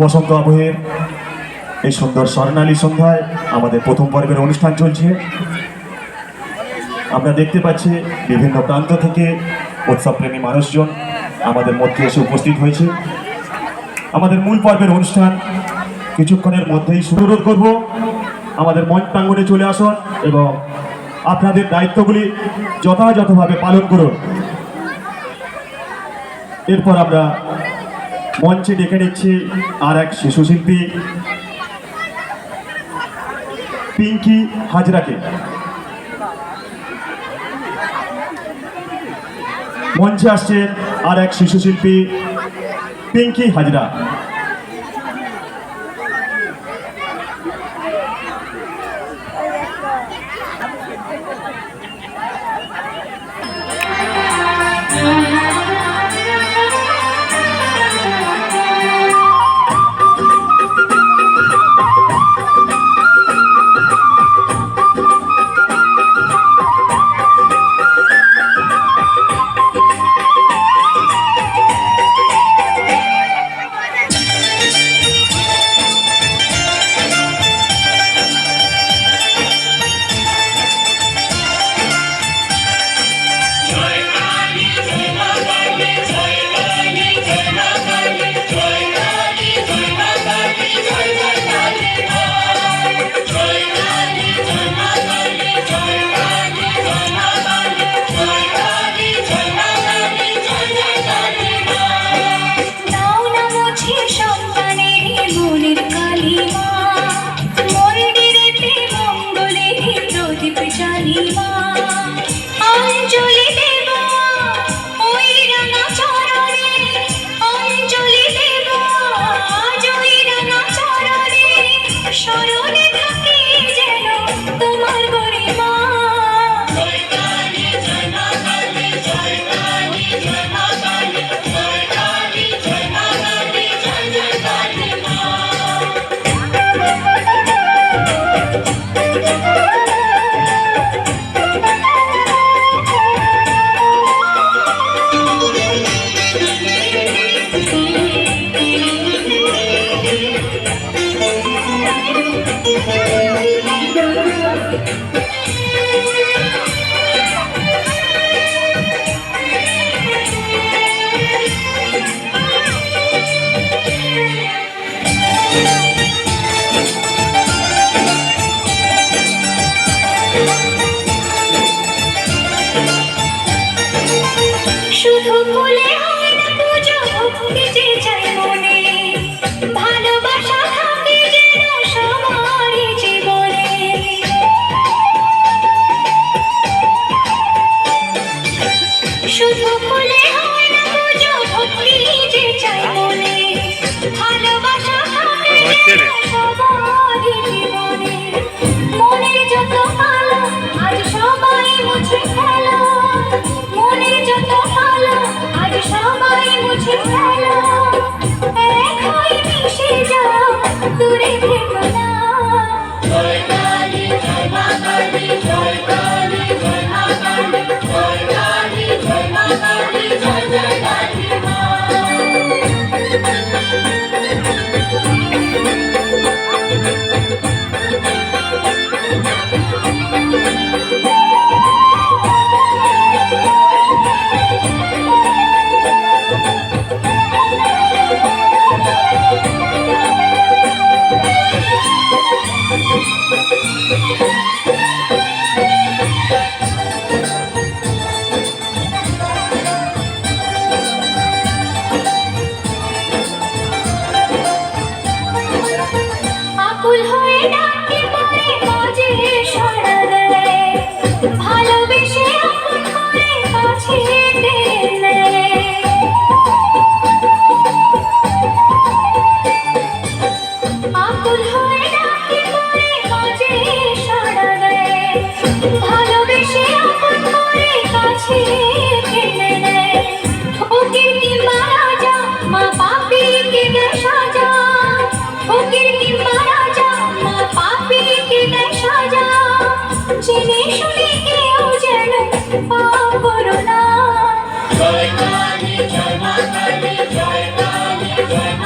বসন্ত আবহের এই সুন্দর স্বর্ণালী সন্ধ্যায় আমাদের প্রথম পর্বের অনুষ্ঠান চলছে। আমরা দেখতে পাচ্ছি বিভিন্ন প্রান্ত থেকে উৎসবপ্রেমী মানুষজন আমাদের মধ্যে এসে উপস্থিত হয়েছে। আমাদের মূল পর্বের অনুষ্ঠান কিছুক্ষণের মধ্যেই শুরু করব। আমাদের মঞ্চ প্রাঙ্গণে চলে আসুন এবং আপনাদের দায়িত্বগুলি যথাযথভাবে পালন করুন। এরপর আমরা মঞ্চে ডেকে নিচ্ছি আর এক শিশুশিল্পী, পিঙ্কি হাজরাকে। মঞ্চে আসছে আর এক শিশুশিল্পী, পিঙ্কি হাজরা। 你妈 শুধু ভুলে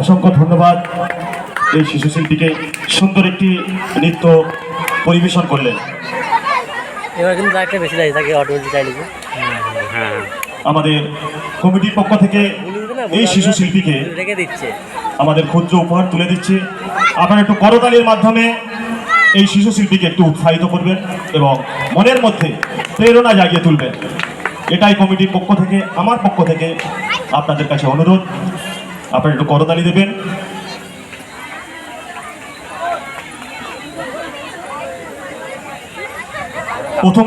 অসংখ্য ধন্যবাদ। এই শিশু শিল্পীকে সুন্দর একটি নৃত্য পরিবেশন করলেন। এবার কিন্তু একটা বেশি লাগে তাকে অটোমেটিক চাইলে আমাদের কমিটির পক্ষ থেকে এই শিশু শিল্পীকে রেখে দিচ্ছে। আমাদের ক্ষুদ্র উপহার তুলে দিচ্ছে। আপনারা একটু করতালির মাধ্যমে এই শিশু শিল্পীকে একটু উৎসাহিত করবেন এবং মনের মধ্যে প্রেরণা জাগিয়ে তুলবেন। এটাই কমিটির পক্ষ থেকে আমার পক্ষ থেকে আপনাদের কাছে অনুরোধ। আপনারা একটু করতালি দেবেন। প্রথম